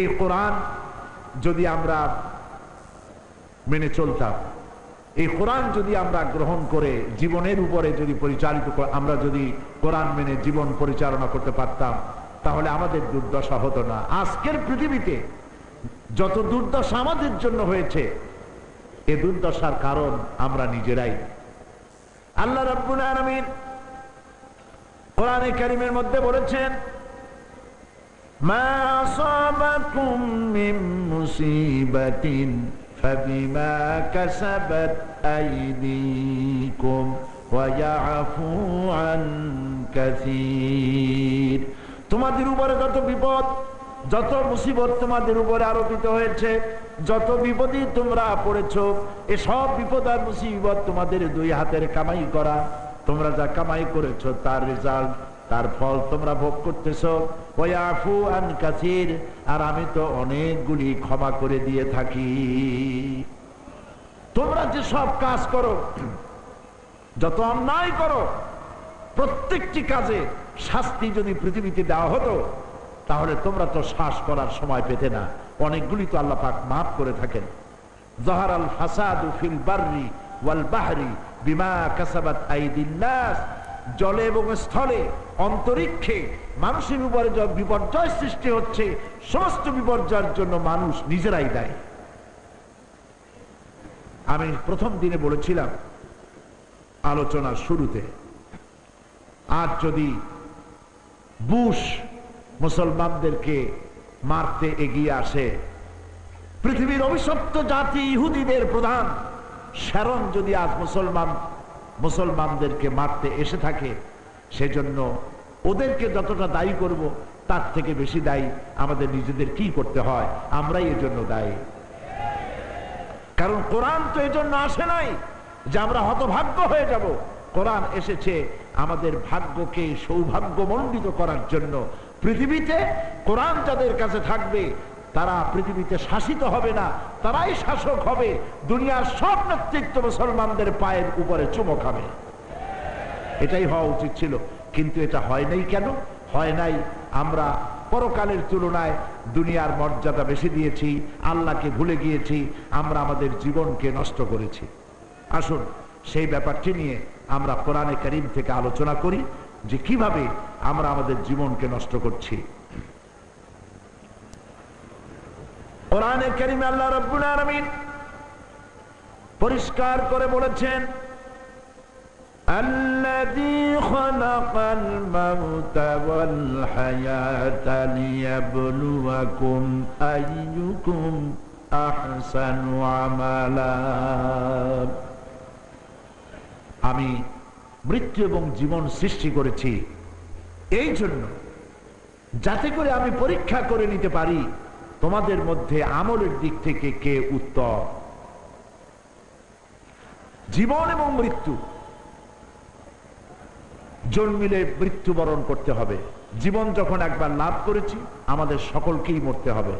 এই কোরআন যদি আমরা মেনে চলতাম, এই কোরআন যদি আমরা গ্রহণ করে জীবনের উপরে যদি পরিচালিত আমরা যদি কোরআন মেনে জীবন পরিচালনা করতে পারতাম, তাহলে আমাদের দুর্দশা হতো না। আজকের পৃথিবীতে যত দুর্দশা আমাদের জন্য হয়েছে, এ দুর্দশার কারণ আমরা নিজেরাই। আল্লাহ রাব্বুল আলামিন কোরআনে কারিমের মধ্যে বলেছেন মা আসাবাকুম মিন মুসিবাতিন فبما كسبت أيديكم ويعفو عن كثير তোমাদের উপরে যত বিপদ যত মুসিবত তোমাদের উপরে আরোপিত হয়েছে যত বিপদই তোমরা পড়েছ এসব বিপদ আর মুসিবত তোমাদের দুই হাতের কামাই করা তোমরা যা কামাই করেছো তার রেজাল্ট তার ফল তোমরা ভোগ করতেছো। ওয়াফু আন কাসির, আর আমি তো অনেকগুলি ক্ষমা করে দিয়ে থাকি। তোমরা যে সব কাজ করো, যত অন্যায় করো, প্রত্যেকটি কাজে শাস্তি যদি পৃথিবীতে দেওয়া হতো, তাহলে তোমরা তো শ্বাস করার সময় পেতে না। অনেকগুলি তো আল্লাহ পাক মাফ করে থাকেন। জহার আল ফাসাদু ফিল বাররি ওয়াল বাহরি বিমা কাসাবাত আইদিন জলে এবং স্থলে, অন্তরিক্ষে মানুষের উপরে বিপর্যয় সৃষ্টি হচ্ছে, সমস্ত বিপর্যয়ের জন্য মানুষ নিজেরাই দেয়। আমি প্রথম দিনে বলেছিলাম আলোচনার শুরুতে আর যদি বুশ মুসলমানদেরকে মারতে এগিয়ে আসে, পৃথিবীর অভিশপ্ত জাতি ইহুদিদের প্রধান শ্যারন যদি আজ মুসলমান মুসলমানদেরকে মারতে এসে থাকে, সেজন্য ওদেরকে যতটা দায়ী করব, তার থেকে বেশি দায়ী আমাদের নিজেদের কি করতে হয়, আমরাই এজন্য দায়ী। কারণ কোরআন তো এজন্য আসে নাই যে আমরা হতভাগ্য হয়ে যাব। কোরআন এসেছে আমাদের ভাগ্যকে সৌভাগ্যমণ্ডিত করার জন্য। পৃথিবীতে কোরআন যাদের কাছে থাকবে তারা পৃথিবীতে শাসিত হবে না, তারাই শাসক হবে। দুনিয়ার সব নেতৃত্ব মুসলমানদের পায়ের উপরে চুমো খাবে। এটাই হওয়া উচিত ছিল। কিন্তু এটা হয় নাই কেন? হয় নাই, আমরা পরকালের তুলনায় দুনিয়ার মর্যাদা বেশি দিয়েছি, আল্লাহকে ভুলে গিয়েছি, আমরা আমাদের জীবনকে নষ্ট করেছি। আসুন, সেই ব্যাপারটি নিয়ে আমরা কোরআনে করিম থেকে আলোচনা করি যে কীভাবে আমরা আমাদের জীবনকে নষ্ট করছি। কোরআনে করিম আল্লাহ রব্বুল আলামিন পরিষ্কার করে বলেছেন الذي خلق الموت والحياة ليبلوكم أيكم أحسن عملا আমি মৃত্যু এবং জীবন সৃষ্টি করেছি এই জন্য যাতে করে আমি পরীক্ষা করে নিতে পারি তোমাদের মধ্যে আমলের দিক থেকে কে উত্তম? জীবন এবং মৃত্যু। জন্মিলে মৃত্যুবরণ করতে হবে। জীবন যখন একবার লাভ করেছি, আমাদের সকলকেই মরতে হবে।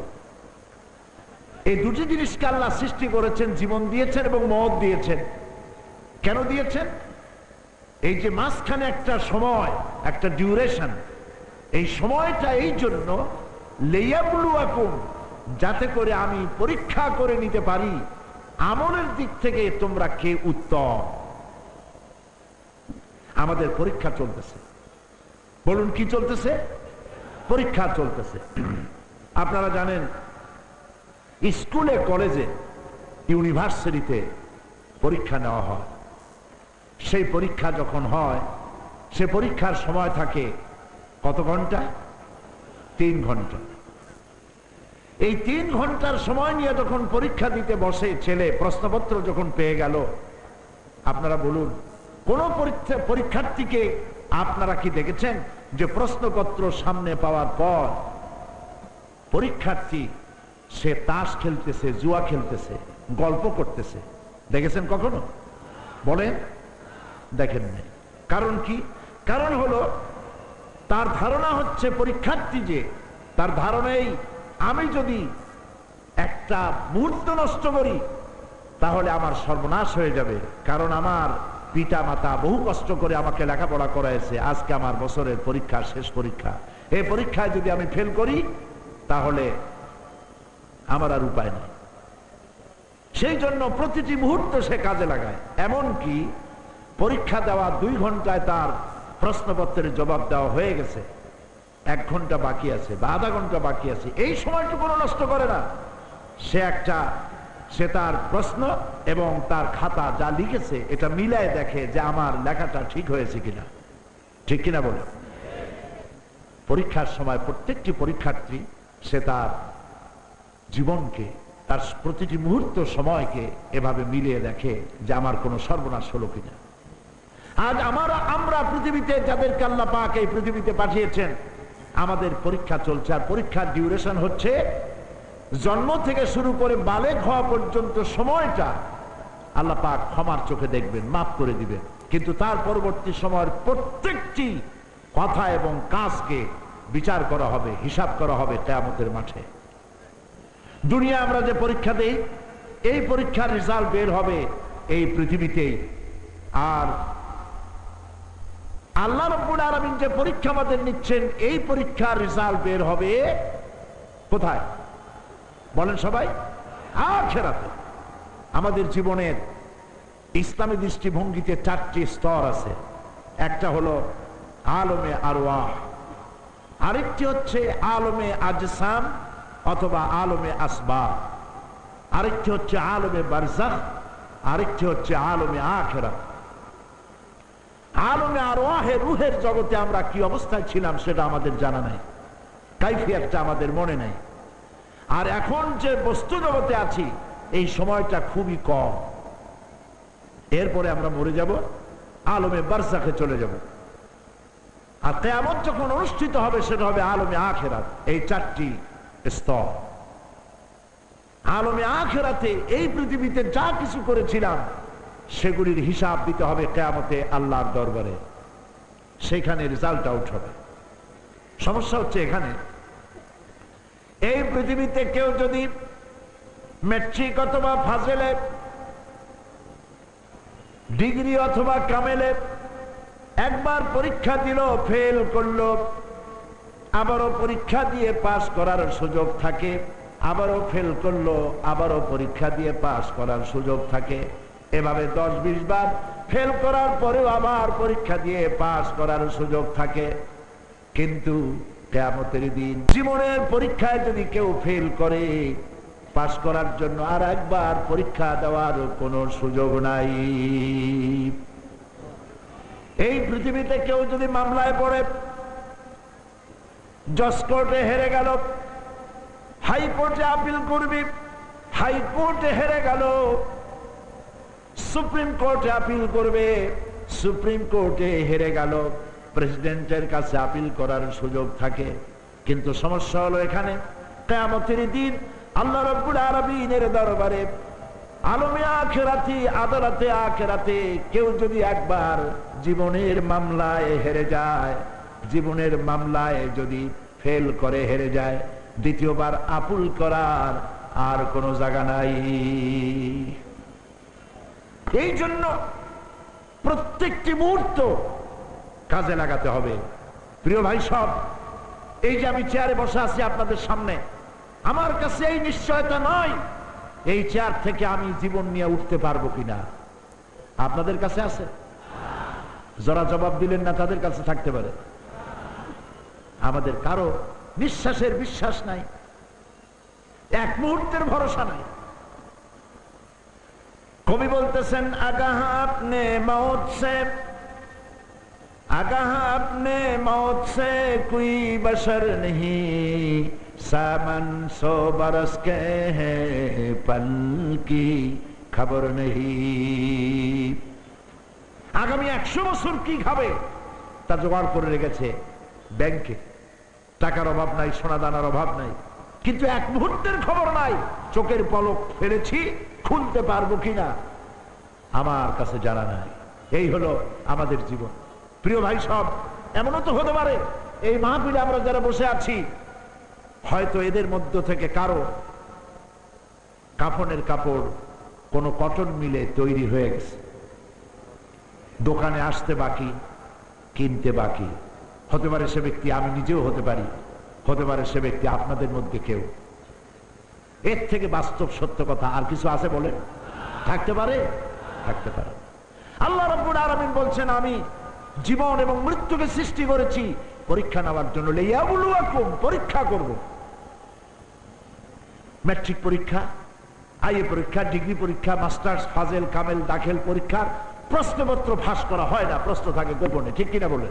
এই দুটি জিনিসকে আল্লাহ সৃষ্টি করেছেন, জীবন দিয়েছেন এবং মত দিয়েছেন। কেন দিয়েছেন? এই যে মাঝখানে একটা সময়, একটা ডিউরেশন এই সময়টা এই জন্য লেয়াবুলু আকুম যাতে করে আমি পরীক্ষা করে নিতে পারি। আমলের দিক থেকে তোমরা কে উত্তম? আমাদের পরীক্ষা চলতেছে। বলুন, কি চলতেছে? পরীক্ষা চলতেছে। আপনারা জানেন, স্কুলে, কলেজে, ইউনিভার্সিটিতে পরীক্ষা নেওয়া হয়। সেই পরীক্ষা যখন হয়, সে পরীক্ষার সময় থাকে কত ঘণ্টা? তিন ঘণ্টা। এই তিন ঘণ্টার সময় নিয়ে যখন পরীক্ষা দিতে বসে ছেলে, প্রশ্নপত্র যখন পেয়ে গেল, আপনারা বলুন, কোন পরীক্ষা, পরীক্ষার্থীকে আপনারা কি দেখেছেন যে প্রশ্নপত্র সামনে পাওয়ার পর পরীক্ষার্থী, সে তাস খেলতেছে, জুয়া খেলতেছে, গল্প করতেছে? দেখেছেন কখনো? বলেন। দেখেন নাই। কারণ কি? কারণ হলো, তার ধারণা হচ্ছে পরীক্ষার্থী যে, তার ধারণাই আমি যদি একটা মুহূর্ত নষ্ট করি, তাহলে আমার সর্বনাশ হয়ে যাবে। কারণ আমার পিতা মাতা বহু কষ্ট করে আমাকে লেখাপড়া করাইছে। আজকে আমার বছরের পরীক্ষা, শেষ পরীক্ষা। এই পরীক্ষায় যদি আমি ফেল করি, তাহলে আমার আর উপায় নেই। সেই জন্য প্রতিটি মুহূর্ত সে কাজে লাগায়। এমন কি পরীক্ষা দেওয়া দুই ঘন্টায় তার প্রশ্নপত্রের জবাব দেওয়া হয়ে গেছে। এক ঘণ্টা বাকি আছে বা আধা ঘণ্টা বাকি আছে। এই সময়টুকু নষ্ট করে না। সে একটা, সে তার প্রশ্ন এবং তার খাতা যা লিখেছে, এটা মিলায় দেখে যে আমার লেখাটা ঠিক হয়েছে কিনা। ঠিক কিনা বলে? পরীক্ষার সময় প্রত্যেকটি পরীক্ষার্থী, সে তার জীবনকে, তার প্রতিটি মুহূর্ত সময়কে এভাবে মিলিয়ে দেখে যে আমার কোনো সর্বনাশ হলো কিনা। আজ আমার, আমরা পৃথিবীতে যাদেরকে আল্লাহ পাক এই পৃথিবীতে পাঠিয়েছেন আমাদের পরীক্ষা চলছে। আর পরীক্ষার ডিউরেশন হচ্ছে জন্ম থেকে শুরু করে বালেক হওয়া পর্যন্ত সময়টা আল্লাহ পাক ক্ষমার চোখে দেখবেন, মাফ করে দিবেন। কিন্তু তার পরবর্তী সময়ের প্রত্যেকটি কথা এবং কাজকে বিচার করা হবে, হিসাব করা হবে কেয়ামতের মাঠে। দুনিয়া আমরা যে পরীক্ষা দেই, এই পরীক্ষার রেজাল্ট বের হবে এই পৃথিবীতেই। আর আল্লাহ রব্বুল আলমিন যে পরীক্ষা আমাদের নিচ্ছেন, এই পরীক্ষার রেজাল্ট বের হবে কোথায়? বলেন সবাই। আখেরাতে। আমাদের জীবনের ইসলামী দৃষ্টিভঙ্গিতে চারটি স্তর আছে। একটা হলো আলমে আরওয়াহ, আরেকটি হচ্ছে আলমে আজসাম অথবা আলমে আসবা আরেকটি হচ্ছে আলমে বারজাখ, আরেকটি হচ্ছে আলমে আখেরা আলমে আরওয়াহে রুহের জগতে আমরা কি অবস্থায় ছিলাম সেটা আমাদের জানা নাই। কাইফিয়াতটা আমাদের মনে নেই। আর এখন যে বস্তু জগতে আছি, এই সময়টা খুবই কম। এরপরে আমরা মরে যাব, আলমে বারসাখে চলে যাব। আর কেয়ামত যখন অনুষ্ঠিত হবে, সেটা হবে আলমে আখেরাত, এই চারটি স্তর। আলমে আখেরাতে এই পৃথিবীতে যা কিছু করেছিলাম সেগুলির হিসাব দিতে হবে কেয়ামতে আল্লাহর দরবারে। সেখানে রেজাল্ট আউট হবে। সমস্যা হচ্ছে এখানে, এই পৃথিবীতে কেউ যদি মেট্রিক অথবা ফাজেলে ডিগ্রি অথবা কামেলে একবার পরীক্ষা দিল ফেল করল, আবারও পরীক্ষা দিয়ে পাশ করার সুযোগ থাকে, আবারও ফেল করল, আবারও পরীক্ষা দিয়ে পাশ করার সুযোগ থাকে। এভাবে দশ বিশ বার ফেল করার পরেও আবার পরীক্ষা দিয়ে পাশ করার সুযোগ থাকে। কিন্তু কেয়ামতের দিন জীবনের পরীক্ষায় যদি কেউ ফেল করে, পাশ করার জন্য আর একবার পরীক্ষা দেওয়ার কোনো সুযোগ নাই। এই পৃথিবীতে কেউ যদি মামলায় পড়ে, জজ কোর্টে হেরে গেল হাইকোর্টে আপিল করবি হাইকোর্টে হেরে গেল সুপ্রিম কোর্টে আপিল করবে। সুপ্রিম কোর্টে হেরে গেল। প্রেসিডেন্টের কাছে আপিল করার সুযোগ থাকে। কিন্তু সমস্যা হলো এখানে। কেয়ামতের দিন আল্লাহ রব্বুল আরবিনের দরবারে আলমে আখেরাতি, আদালতে আখেরাতে কেউ যদি একবার জীবনের মামলায় হেরে যায়, জীবনের মামলায় যদি ফেল করে হেরে যায়, দ্বিতীয়বার আপুল করার আর কোনো জায়গা নাই। এই জন্য প্রত্যেকটি মুহূর্ত কাজে লাগাতে হবে। প্রিয় ভাই সব, এই যে আমি চেয়ারে বসে আছি আপনাদের সামনে, আমার কাছে এই নিশ্চয়তা নয়, এই চেয়ার থেকে আমি জীবন নিয়ে উঠতে পারব কিনা। আপনাদের কাছে আছে? যারা জবাব দিলেন না, তাদের কাছে থাকতে পারে। আমাদের কারও নিঃশ্বাসের বিশ্বাস নাই। এক মুহূর্তের ভরসা নাই। কবি বলতেছেন, আগাহা আপনি মৌত সে, আগাহা আপনি মৌত সে, কুই বসর নেহি, সামান সো বরস কে হে পল কি খবর নেহি। আগামী একশো বছর কি খাবে, তা জোগাড় করে রেখেছে ব্যাংকে। টাকার অভাব নাই, সোনা দানার অভাব নাই, কিন্তু এক মুহূর্তের খবর নাই, চোখের পলক ফেলেছি খুলতে পারব কিনা? আমার কাছে জানা নাই। এই হলো আমাদের জীবন। প্রিয় ভাই সব, এমনও তো হতে পারে, এই মাহফিলে আমরা যারা বসে আছি, হয়তো এদের মধ্য থেকে কারও কাফনের কাপড় কোনো কটন মিলে তৈরি হয়ে গেছে। দোকানে আসতে বাকি, কিনতে বাকি। হতে পারে সে ব্যক্তি আমি নিজেও হতে পারি, হতে পারে সে ব্যক্তি আপনাদের মধ্যে কেউ। এর থেকে বাস্তব সত্য কথা আর কিছু আছে বলে? থাকতে পারে? থাকতে পারে। আল্লাহ রব্বুল আলামিন বলছেন, আমি জীবন এবং মৃত্যুকে সৃষ্টি করেছি, পরীক্ষা নেওয়ার জন্য। পরীক্ষা করব। ম্যাট্রিক পরীক্ষা, আইএ পরীক্ষা, ডিগ্রি পরীক্ষা, মাস্টার্স, ফাজেল, কামেল, দাখিল পরীক্ষার প্রশ্নপত্র ফাঁস করা হয় না, প্রশ্ন থাকে গোপনে, ঠিক কিনা বলে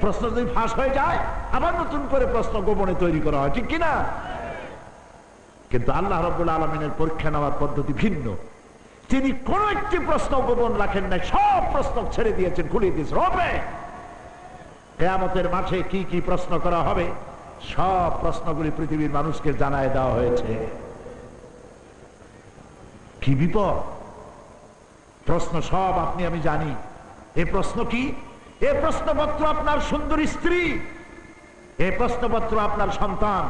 প্রশ্ন যদি ফাঁস হয়ে যায়, আবার নতুন করে প্রশ্ন গোপনে তৈরি করা হয়, ঠিক কিনা? কিন্তু আল্লাহ রব্বুল আলমিনের পরীক্ষা নেওয়ার পদ্ধতি ভিন্ন। তিনি কোন একটি প্রশ্ন গোপন রাখেন নাই, সব প্রশ্ন ছেড়ে দিয়েছেন, খুলে দিয়েছেন হবে কেয়ামতের মাঠে কি কি প্রশ্ন করা হবে, সব প্রশ্নগুলি পৃথিবীর মানুষকে জানায় দেওয়া হয়েছে। কি বিপদ? প্রশ্ন সব আপনি, আমি জানি। এ প্রশ্ন কি? এ প্রশ্নপত্র আপনার সুন্দরী স্ত্রী, এ প্রশ্নপত্র আপনার সন্তান।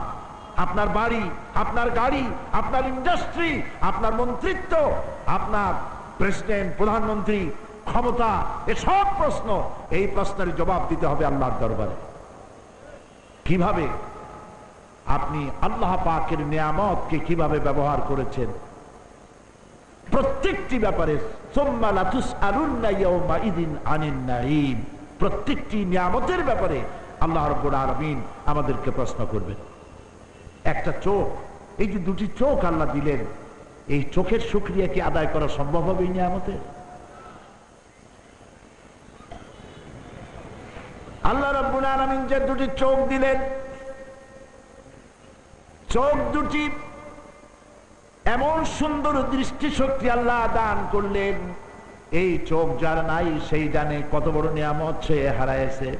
আপনার বাড়ি, আপনার গাড়ি, আপনার ইন্ডাস্ট্রি আপনার মন্ত্রিত্ব, আপনার প্রেসিডেন্ট প্রধানমন্ত্রী, ক্ষমতা এসব প্রশ্ন, এই প্রশ্নের জবাব দিতে হবে আল্লাহর দরবারে। কীভাবে আপনি আল্লাহ পাকের নিয়ামতকে কীভাবে ব্যবহার করেছেন? প্রত্যেকটি ব্যাপারে প্রত্যেকটি নিয়ামতের ব্যাপারে আল্লাহ রব্বুল আলামিন আমাদেরকে প্রশ্ন করবেন। একটা চোখ। এই যে দুটি চোখ আল্লাহ দিলেন, এই চোখের সুক্রিয়া কি আদায় করা সম্ভব হবে এই নিয়ামতের আল্লাহ রব্বুল আলামিন যে দুটি চোখ দিলেন, চোখ দুটি এমন সুন্দর দৃষ্টিশক্তি আল্লাহ দান করলেন, এই চোখ যার নাই সেই জানে কত বড় নিয়ামত সে হারাইছে।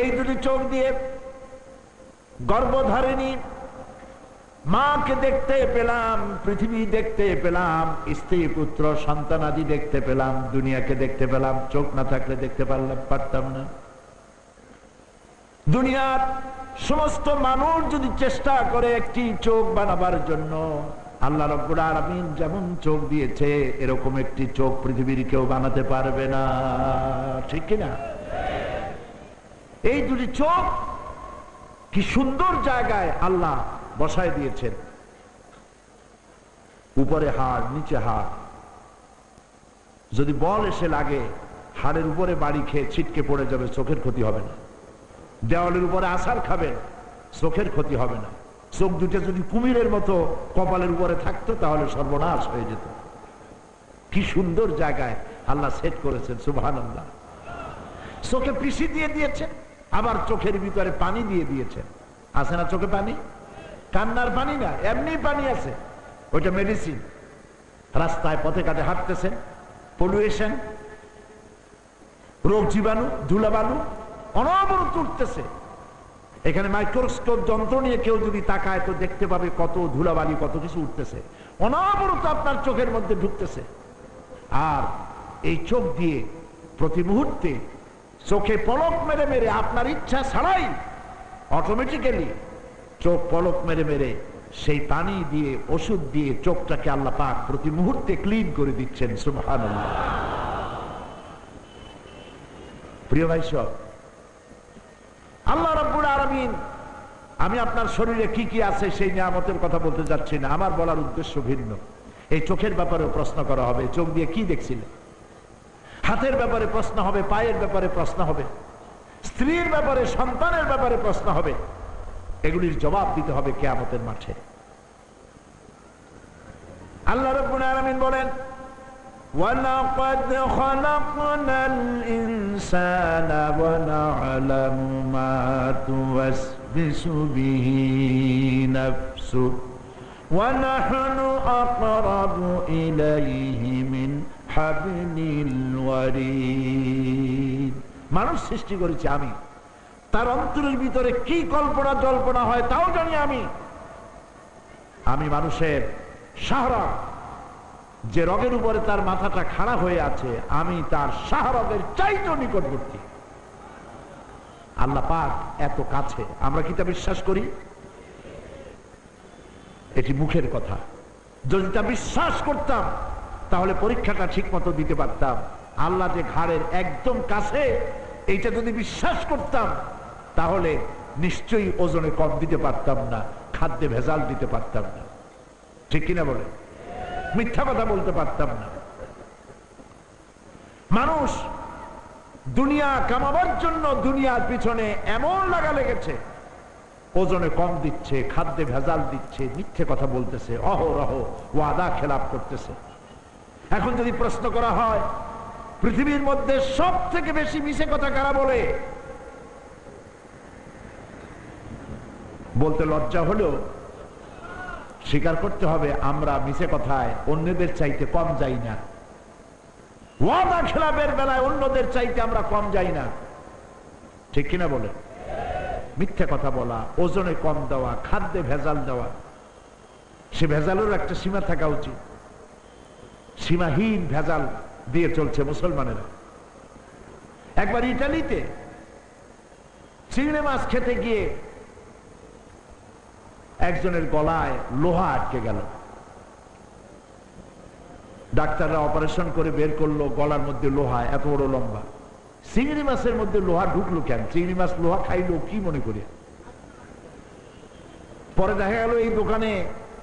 এই দুটি চোখ দিয়ে গর্ভধারিণী, মাকে দেখতে পেলাম, পৃথিবী দেখতে পেলাম, স্ত্রী, পুত্র সন্তানাদি দেখতে পেলাম, দুনিয়াকে দেখতে পেলাম, চোখ না থাকলে দেখতে পারলাম, পারতাম না। দুনিয়ার সমস্ত মানুষ যদি চেষ্টা করে একটি চোখ বানাবার জন্য, আল্লাহ রব্বুল আলামিন যেমন চোখ দিয়েছে, এরকম একটি চোখ পৃথিবীর কেউ বানাতে পারবে না। ঠিক কিনা? এই দুটি চোখ কি সুন্দর জায়গায় আল্লাহ বসায় দিয়েছেন। উপরে হাড়, নিচে হাড়। যদি বল এসে লাগে, হাড়ের উপরে বাড়ি খেয়ে ছিটকে পড়ে যাবে, চোখের ক্ষতি হবে না। দেওয়ালের উপরে আসার খাবেন, চোখের ক্ষতি হবে না। চোখ দুটো যদি কুমিরের মতো কপালের উপরে থাকতো, তাহলে সর্বনাশ হয়ে যেত। কি সুন্দর জায়গায় আল্লাহ সেট করেছেন সুবহান আল্লাহ চোখে পিসি দিয়ে দিয়েছেন। আবার চোখের ভিতরে পানি দিয়ে দিয়েছেন আছে না চোখে পানি? কান্নার পানি না, এমনি পানি আছে। ওইটা মেডিসিন রাস্তায় পথে ঘাটে হাঁটতেছেন পলুয়েশন রোগ জীবাণু, ধুলাবালু, অনবরত উঠতেছে। এখানে মাইক্রোস্কোপ যন্ত্র নিয়ে কেউ যদি তাকায় তো দেখতে পাবে কত ধুলাবালি, কত কিছু উঠতেছে। অনবরত আপনার চোখের মধ্যে ঢুকতেছে। আর এই চোখ দিয়ে প্রতি মুহূর্তে চোখে পলক মেরে মেরে আপনার ইচ্ছা ছাড়াই অটোমেটিক্যালি চোখ পলক মেরে মেরে সেই পানি দিয়ে, ওষুধ দিয়ে চোখটাকে আল্লাহ পাক প্রতি মুহূর্তে ক্লিন করে দিচ্ছেন, সুবহানাল্লাহ। প্রিয় ভাই সব, আল্লাহ রাব্বুল আলামিন, আমি আপনার শরীরে কি কি আছে সেই নিয়ামতের কথা বলতে যাচ্ছি না, আমার বলার উদ্দেশ্য ভিন্ন। এই চোখের ব্যাপারে প্রশ্ন করা হবে, চোখ দিয়ে কি দেখছিলেন? হাতের ব্যাপারে প্রশ্ন হবে পায়ের ব্যাপারে প্রশ্ন হবে স্ত্রীর ব্যাপারে সন্তানের ব্যাপারে প্রশ্ন হবে এগুলির জবাব দিতে হবে কেয়ামতের মাঠে আল্লাহ রব্বুল আলামিন বলেন ولقد خلقنا الإنسان ونعلم ما توسوس به نفسه ونحن أقرب إليه من حبل الوريد মানুষ সৃষ্টি করেছি আমি। তার অন্তরের ভিতরে কি কল্পনা, জল্পনা হয় তাও জানি আমি। আমি মানুষের সাহারা। যে রগের উপরে তার মাথাটা খাড়া হয়ে আছে, আমি তার শাহরগের চাইতো নিকটবর্তী। আল্লাহ পাক এত কাছে। আমরা কি তা বিশ্বাস করি? এটি মুখের কথা। যদি তা বিশ্বাস করতাম তাহলে পরীক্ষাটা ঠিক মতো দিতে পারতাম। আল্লাহ যে ঘাড়ের একদম কাছে, এইটা যদি বিশ্বাস করতাম, তাহলে নিশ্চয়ই ওজনে কম দিতে পারতাম না, খাদ্যে ভেজাল দিতে পারতাম না। ঠিক কিনা বলে? মিথ্যা কথা বলতে পারতাম না। মানুষ দুনিয়া কামাবার জন্য দুনিয়ার পিছনে এমন লাগা লেগেছে, ওজনে কম দিচ্ছে, খাদ্যে ভেজাল দিচ্ছে, মিথ্যে কথা বলতেছে, অহরহ, ওয়াদা খেলাপ করতেছে। এখন যদি প্রশ্ন করা হয়, পৃথিবীর মধ্যে সব থেকে বেশি মিশে কথা কারা বলে? বলতে লজ্জা হলেও স্বীকার করতে হবে, আমরা মিশে কথায় অন্যদের চাইতে কম যাই না। ওয়াদা খেলাপের বেলায় অন্যদের চাইতে আমরা কম যাই না। ঠিক কিনা বলে? মিথ্যে কথা বলা, ওজনে কম দেওয়া, খাদ্যে ভেজাল দেওয়া, সে ভেজালের একটা সীমা থাকা উচিত। সীমাহীন ভেজাল দিয়ে চলছে মুসলমানেরা। একবার ইটালিতে চিংড়ি মাছ খেতে গিয়ে একজনের গলায় লোহা আটকে গেল। ডাক্তাররা অপারেশন করে বের করল, গলার মধ্যে লোহা, এত বড় লম্বা। চিংড়ি মাছের মধ্যে লোহা ঢুকলো কেন? চিংড়ি মাছ লোহা খাইলো কি মনে করে? পরে দেখা গেল এই দোকানে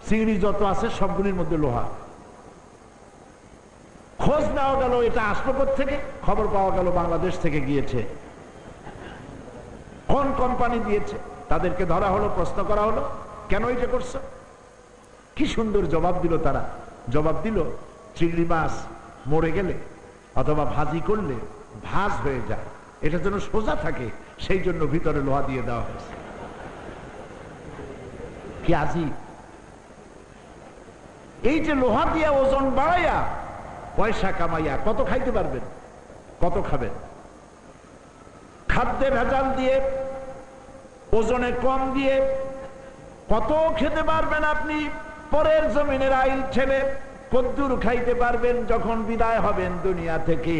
চিংড়ি যত আছে সবগুলির মধ্যে লোহা। খোঁজ নেওয়া গেল এটা আসলো থেকে, খবর পাওয়া গেল বাংলাদেশ থেকে গিয়েছে। কোন কোম্পানি দিয়েছে? তাদেরকে ধরা হলো, প্রশ্ন করা হলো, কেন এটা করছ? কি সুন্দর জবাব দিল তারা। জবাব দিল চিংড়ি মাছ মরে গেলে অথবা ভাজি করলে ভাজ হয়ে যায়। এটা যেন সোজা থাকে, সেই জন্য ভিতরে লোহা দিয়ে দেওয়া হয়েছে। কি আজি? এই যে লোহা দিয়ে ওজন বাড়াইয়া পয়সা কামাইয়া কত খাইতে পারবেন? কত খাবেন? খাদ্যে ভেজাল দিয়ে, ওজনে কম দিয়ে কত খেতে পারবেন আপনি? পরের জমিনের আইল ছেলে কদ্দুর খাইতে পারবেন যখন বিদায় হবেন দুনিয়া থেকে।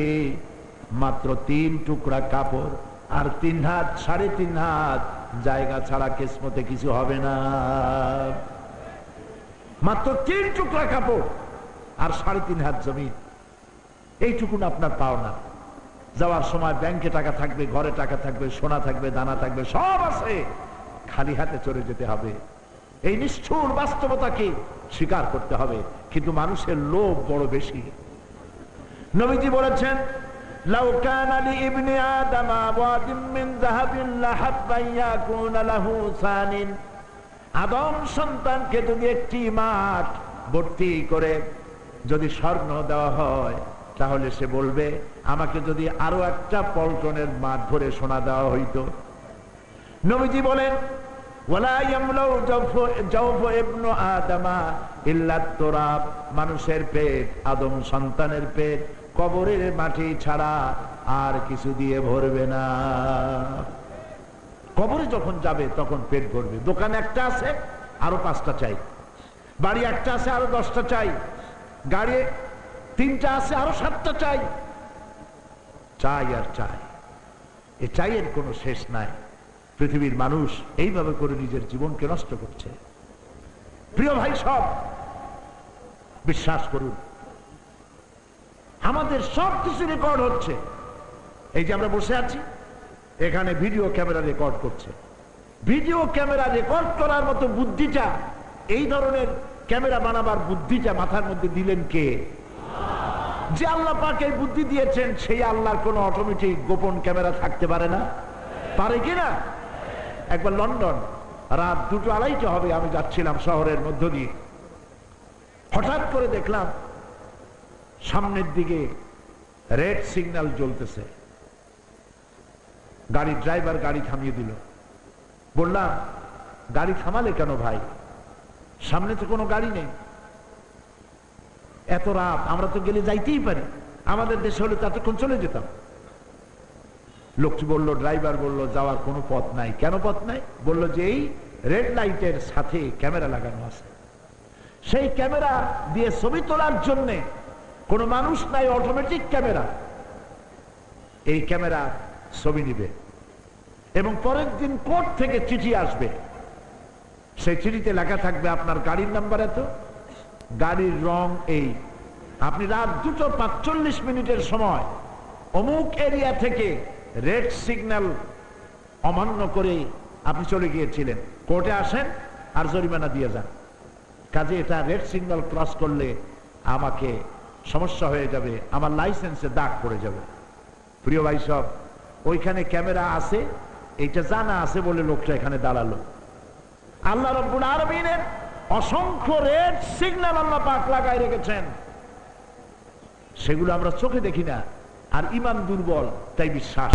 মাত্র তিন টুকরা কাপড় আর তিন হাত, সাড়ে তিন হাত জায়গা ছাড়া কিসমতে কিছু হবে না। মাত্র তিন টুকরা কাপড় আর সাড়ে তিন হাত জমি। এইটুকুন আপনার পাওনা যাওয়ার সময় ব্যাংকে টাকা থাকবে ঘরে টাকা থাকবে সোনা থাকবে দানা থাকবে সব আছে খালি হাতে চলে যেতে হবে এই নিষ্ঠুর বাস্তবতাকে স্বীকার করতে হবে কিন্তু মানুষের লোভ বড় বেশি নবীজি বলেছেন لو كان لابن آدم واد من ذهب لحب أن يكون له ثان আদম সন্তানকে যদি একটি মাঠ ভর্তি করে যদি স্বর্ণ দেওয়া হয় তাহলে সে বলবে, আমাকে যদি আরও একটা পল্টনের মাঠ ধরে শোনা দেওয়া হইতো। নবীজি বলেন মানুষের পেট, আদম সন্তানের পেট, কবরের মাটি ছাড়া আর কিছু দিয়ে ভরবে না। কবরে যখন যাবে, তখন পেট ভরবে। দোকান একটা আছে, আরও পাঁচটা চাই। বাড়ি একটা আছে, আরও দশটা চাই। গাড়ি তিনটা আছে, আরও সাতটা চাই। চাই আর চাই। এ চাইয়ের কোনো শেষ নাই। পৃথিবীর মানুষ এইভাবে করে নিজের জীবনকে নষ্ট করছে। প্রিয় ভাই সব, বিশ্বাস করুন, আমাদের সব কিছু রেকর্ড হচ্ছে। এই যে আমরা বসে আছি, এখানে ভিডিও ক্যামেরা রেকর্ড করছে। ভিডিও ক্যামেরা রেকর্ড করার মতো বুদ্ধিটা, এই ধরনের ক্যামেরা বানাবার বুদ্ধিটা মাথার মধ্যে দিলেন কে? যে আল্লাহ পাকে বুদ্ধি দিয়েছেন, সেই আল্লাহর কোন অটোমেটিক গোপন ক্যামেরা থাকতে পারে না। পারে কি না? একবার লন্ডন, রাত দুটো আড়াইটে হবে, আমি যাচ্ছিলাম শহরের মধ্য দিয়ে। হঠাৎ করে দেখলাম, সামনের দিকে রেড সিগন্যাল জ্বলতেছে। গাড়ির ড্রাইভার গাড়ি থামিয়ে দিল। বললাম, গাড়ি থামালে কেন ভাই? সামনে তো কোনো গাড়ি নেই। এত রাত আমরা তো গেলে যাইতেই পারি। আমাদের দেশে হলে ততক্ষণ চলে যেতাম। লোকটি বলল, ড্রাইভার বলল, যাওয়ার কোনো পথ নাই। কেন পথ নাই? বলল যে, এই রেড লাইটের সাথে ক্যামেরা লাগানো আছে। সেই ক্যামেরা দিয়ে ছবি তোলার জন্যে কোনো মানুষ নাই, অটোমেটিক ক্যামেরা। এই ক্যামেরা ছবি নিবে এবং পরের দিন কোর্ট থেকে চিঠি আসবে। সেই চিঠিতে লেখা থাকবে, আপনার গাড়ির নাম্বার এত? গাড়ির রং এই। আপনি রাত দুটো পাঁচচল্লিশ মিনিটের সময় অমুক এরিয়া থেকে রেড সিগন্যাল অমান্য করে আপনি চলে গিয়েছিলেন। কোর্টে আসেন আর জরিমানা দিয়ে যান। কাজে এটা রেড সিগন্যাল ক্রস করলে আমাকে সমস্যা হয়ে যাবে, আমার লাইসেন্সে দাগ পড়ে যাবে। প্রিয় ভাই সব, ওইখানে ক্যামেরা আছে, এইটা জানা আছে বলে লোকটা এখানে দাঁড়াল। আল্লাহ রব্বুল আরবিনের অসংখ্য রেড সিগন্যাল আল্লাহ পাক লাগাই রেখেছেন। সেগুলো আমরা চোখে দেখি না, আর ইমান দুর্বল, তাই বিশ্বাস।